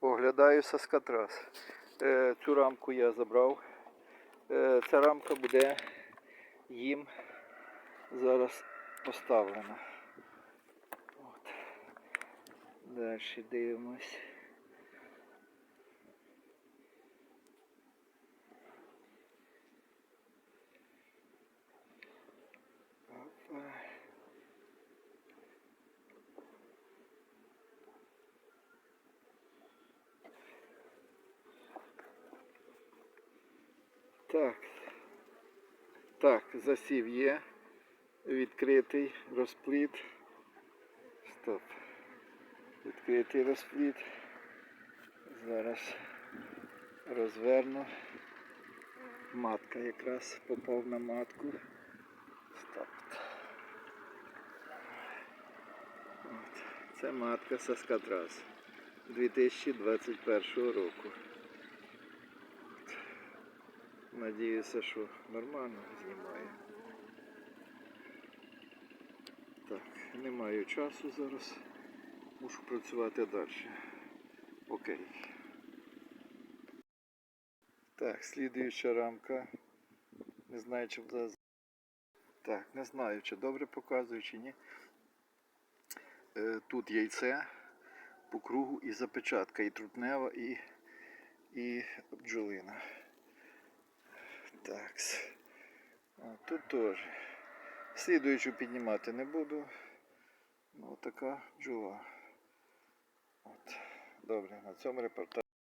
Оглядаю саскатрас. Е, цю рамку я забрав. Е, ця рамка буде їм зараз поставлена. От. Далі дивимось. Так. Так, засів є. Відкритий розпліт. Стоп. Відкритий розпліт. Зараз розверну. Матка якраз попав на матку. Стоп. Це матка Саскатрас 2021 року. Надіюся, що нормально знімає. Так, не маю часу зараз. Мушу працювати далі. Окей. Так, слідуюча рамка. Не знаю, чи буде. Так, не знаю, чи добре показую, чи ні. Е, Тут яйце по кругу і запечатка, і трутнева, і, і бджолина. Так. Тут теж. Слідуючу піднімати не буду. Ну, така бджола. От. Добре, на цьому репортаж.